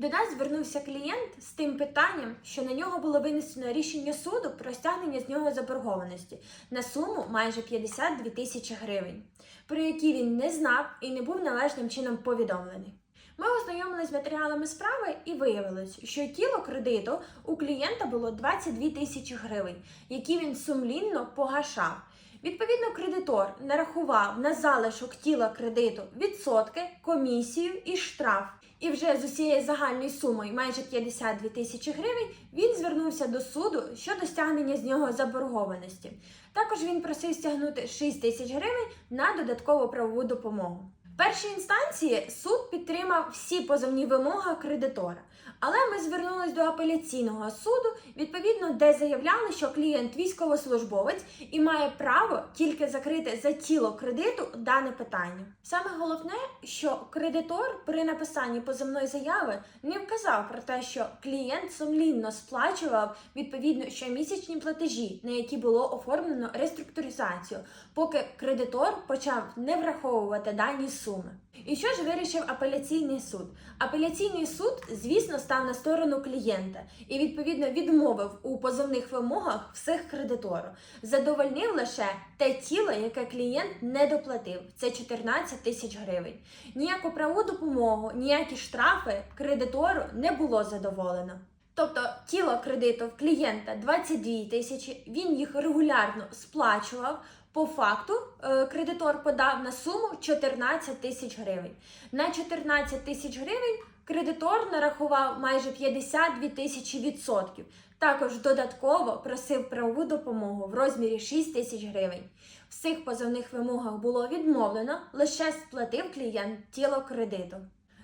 До нас звернувся клієнт з тим питанням, що на нього було винесено рішення суду про стягнення з нього заборгованості на суму майже 52 тисячі гривень, про які він не знав і не був належним чином повідомлений. Ми ознайомилися з матеріалами справи і виявилось, що тіло кредиту у клієнта було 22 тисячі гривень, які він сумлінно погашав. Відповідно, кредитор нарахував на залишок тіла кредиту відсотки, комісію і штраф. І вже з усією загальною сумою майже 52 тисячі гривень він звернувся до суду щодо стягнення з нього заборгованості. Також він просив стягнути 6 тисяч гривень на додаткову правову допомогу. Першій інстанції суд підтримав всі позовні вимоги кредитора, але ми звернулись до апеляційного суду, відповідно, де заявляли, що клієнт військовослужбовець і має право тільки закрити за тіло кредиту дане питання. Саме головне, що кредитор при написанні позовної заяви не вказав про те, що клієнт сумлінно сплачував відповідно щомісячні платежі, на які було оформлено реструктуризацію, поки кредитор почав не враховувати дані суми. І що ж вирішив апеляційний суд? Апеляційний суд, звісно, став на сторону клієнта і відповідно відмовив у позовних вимогах всіх кредитору. Задовольнив лише те тіло, яке клієнт не доплатив. Це 14 тисяч гривень. Ніяку правову допомогу, ніякі штрафи кредитору не було задоволено. Тобто тіло кредиту в клієнта 22 тисячі, він їх регулярно сплачував. По факту е, кредитор подав на суму 14 тисяч гривень. На 14 тисяч гривень кредитор нарахував майже 52 тисячі відсотків. Також додатково просив правову допомогу в розмірі 6 тисяч гривень. В цих позовних вимогах було відмовлено, лише сплатив клієнт тіло кредиту.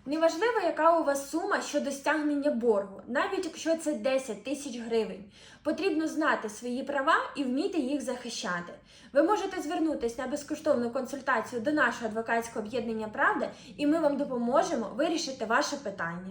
Неважливо, яка у вас сума щодо стягнення боргу, навіть якщо це 10 тисяч гривень. Потрібно знати свої права і вміти їх захищати. Ви можете звернутися на безкоштовну консультацію до нашого адвокатського об'єднання Правда, і ми вам допоможемо вирішити ваше питання.